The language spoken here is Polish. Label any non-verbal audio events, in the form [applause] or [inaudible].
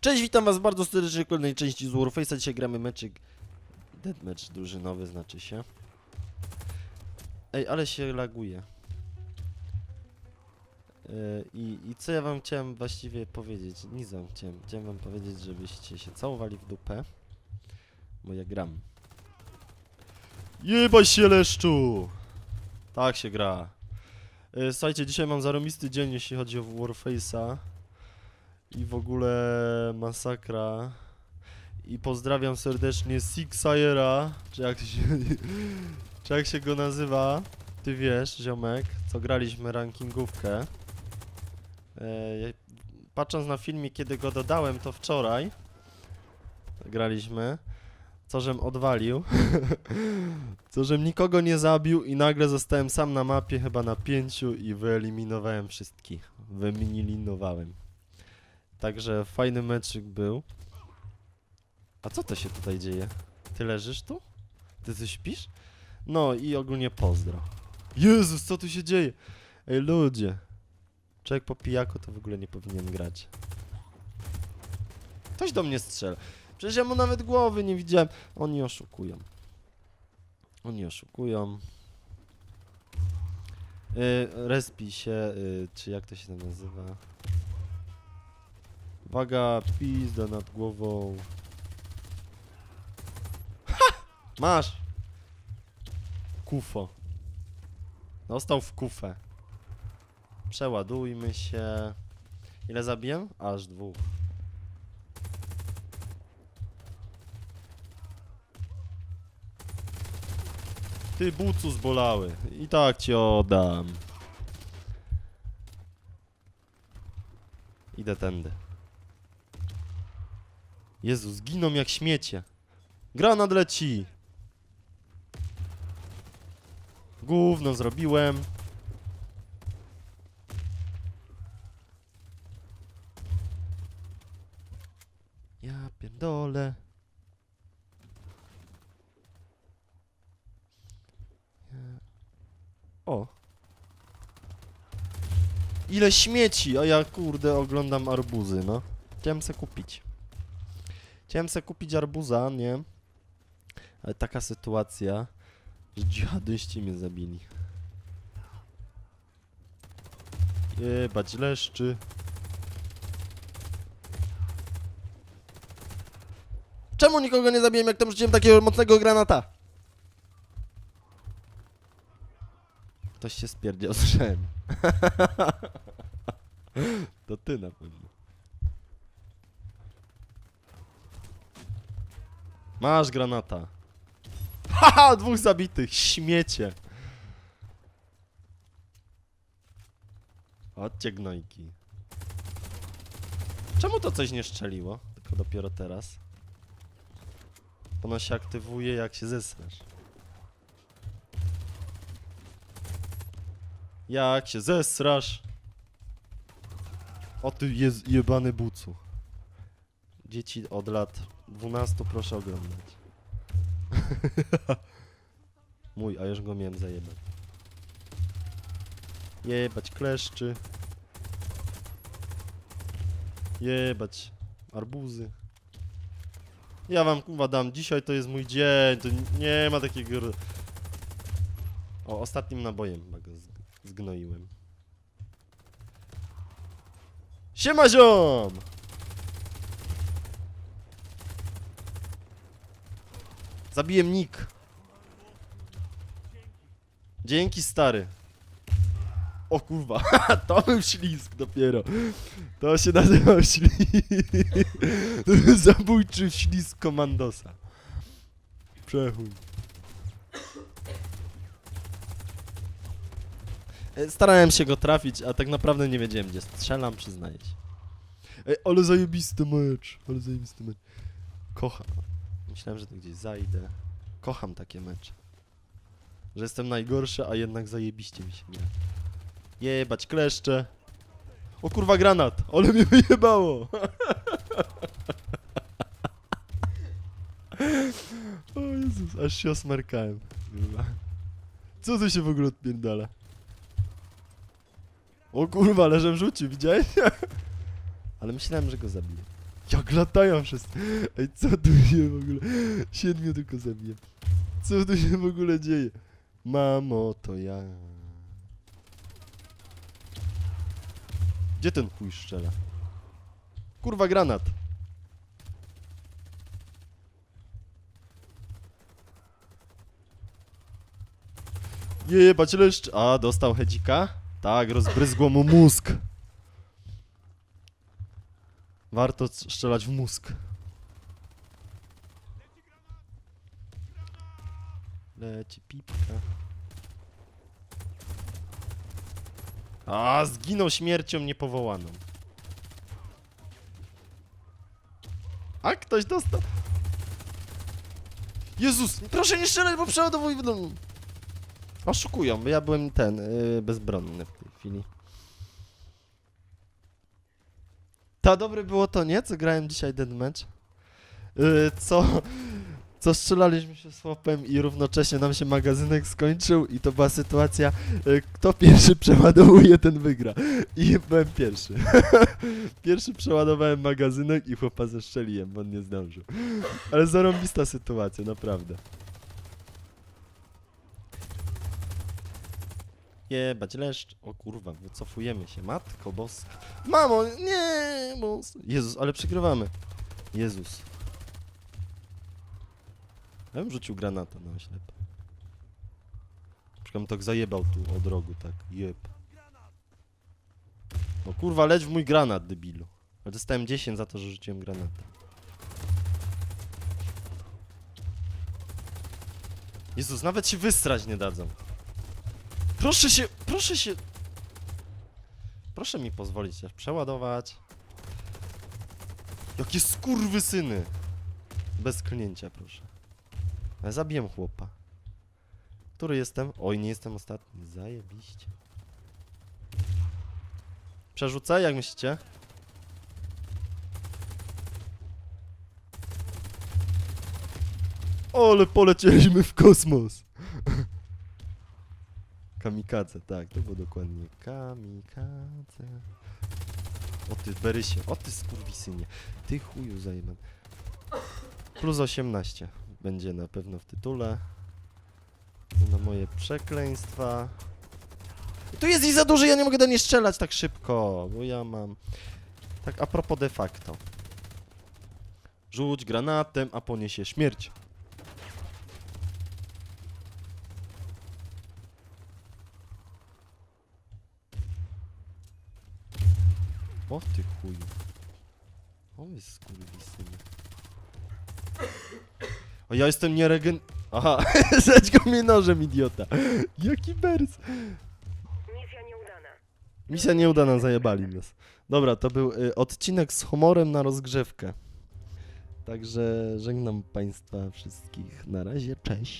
Cześć, witam was bardzo serdecznie w kolejnej części z Warface'a. Dzisiaj gramy meczyk Deathmatch drużynowy, znaczy się. Ej, ale się laguje. Yy, I, I co ja wam chciałem właściwie powiedzieć? Nic wam chciałem. Chciałem wam powiedzieć, żebyście się całowali w dupę. Bo ja gram. Jebaj się leszczu! Tak się gra. E, Słuchajcie, dzisiaj mam zarobisty dzień, jeśli chodzi o Warface'a. I w ogóle masakra. I pozdrawiam serdecznie Sixayera, czy jak się, [laughs] czy jak się go nazywa. Ty wiesz, ziomek, co graliśmy rankingówkę. E, patrząc na filmie, kiedy go dodałem, to wczoraj graliśmy. Co żem odwalił. [laughs] Co żem nikogo nie zabił i nagle zostałem sam na mapie, chyba na pięciu i wyeliminowałem wszystkich. Wyeliminowałem. Także fajny meczyk był. A co to się tutaj dzieje? Ty leżysz tu? Ty coś śpisz? No i ogólnie pozdro. Jezus, co tu się dzieje? Ej, ludzie. Człowiek po pijaku to w ogóle nie powinien grać. Ktoś do mnie strzela. Przecież ja mu nawet głowy nie widziałem. Oni oszukują. Oni oszukują. Yy, respi się, yy, czy jak to się nazywa? Uwaga, pizda nad głową. Ha! Masz! Kufo. Dostał w kufę. Przeładujmy się. Ile zabiję? Aż dwóch. Ty bucu zbolały. I tak ci oddam. Idę tędy. Jezu, zginą jak śmiecie. Granat leci. Gówno zrobiłem. Ja pierdolę. O. Ile śmieci, a ja kurde oglądam arbuzy, no. Chciałem se kupić. Chciałem se kupić arbuza, nie? Ale taka sytuacja, że dżihadyści mnie zabili. Jebać leszczy. Czemu nikogo nie zabiłem, jak tam rzuciłem takiego mocnego granata? Ktoś się spierdział z drzem. [laughs] To ty na pewno. Masz granata. [laughs] Haha, dwóch zabitych, śmiecie. Chodźcie gnojki. Czemu to coś nie szczeliło? Tylko dopiero teraz. Ono się aktywuje jak się zesrasz. Jak się zesrasz? O ty jest jebany bucu. Dzieci od lat 12 proszę oglądać. [laughs] Mój, a już go miałem zajebać. Jebać kleszczy. Jebać arbuzy. Ja wam kurwa dam, dzisiaj to jest mój dzień, to nie ma takiego... O, ostatnim nabojem zg- zgnoiłem. Siema ziom! Zabiłem Nick. Dzięki stary. O kurwa, [laughs] to był ślizg dopiero. To się nazywał ślizg. [laughs] Zabójczy ślizg komandosa. Przechuj. Starałem się go trafić, a tak naprawdę nie wiedziałem gdzie strzelam, przyznaję się. Ej, ale zajebisty mecz, ale zajebisty mecz. Kocham. Myślałem, że to gdzieś zajdę. Kocham takie mecze. Że jestem najgorszy, a jednak zajebiście mi się gra. Jebać kleszcze. O kurwa granat, ale mnie wyjebało. [laughs] o Jezus, aż się osmarkałem. Co tu się w ogóle odpierdala? O kurwa, ale żem rzucił, widziałeś? [laughs] Ale myślałem, że go zabiję. Jak latają wszyscy. Ej, co tu się w ogóle... Siedmiu tylko zabiję. Co tu się w ogóle dzieje? Mamo, to ja. Gdzie ten chuj strzela? Kurwa, granat. Jebać leszcz. A, dostał hedzika? Tak, rozbryzgło mu mózg. Warto strzelać w mózg. Leci pipka. A, zginął śmiercią niepowołaną. A ktoś dostał. Jezus, proszę nie strzelać, bo przeładowuj. Oszukują, bo ja byłem ten, yy, bezbronny w tej chwili. Ta dobre było to, nie? Co grałem dzisiaj deathmatch? Yy, co, co strzelaliśmy się słopem i równocześnie nam się magazynek skończył i to była sytuacja, yy, kto pierwszy przeładowuje, ten wygra. I byłem pierwszy. [laughs] pierwszy przeładowałem magazynek i chłopa zestrzeliłem, bo on nie zdążył. Ale zarąbista sytuacja, naprawdę. Jebać leszcz. O kurwa, wycofujemy się. Matko boska. Mamo, nie, bos. Jezus, ale przegrywamy. Jezus. Ja bym rzucił granata na oślepo. Przykład tak zajebał tu od rogu, tak. Jeb. No kurwa, leć w mój granat, debilu. Ale dostałem 10 za to, że rzuciłem granata. Jezus, nawet się wystrać nie dadzą. Proszę się, proszę się. Proszę mi pozwolić się przeładować. Jakie skurwysyny. Bez klnięcia, proszę. Zabiję chłopa. Który jestem? Oj, nie jestem ostatni. Zajebiście. Przerzucę, jak myślicie? Ale polecieliśmy w kosmos. Kamikadze, tak, to było dokładnie kamikadze. O ty Berysie, o ty skurwisynie, ty chuju zajeban. Plus 18 będzie na pewno w tytule. Na moje przekleństwa. Tu jest ich za duży, ja nie mogę do niej strzelać tak szybko, bo ja mam... Tak a propos de facto. Rzuć granatem, a poniesie śmierć. O ty chuju. O wy skurwysyny. O ja jestem nieregen... Aha, [laughs] zedź go mnie nożem, idiota. Jaki bers. Misja nieudana. Misja nieudana, zajebali nas. Dobra, to był y, odcinek z humorem na rozgrzewkę. Także żegnam Państwa wszystkich. Na razie, cześć.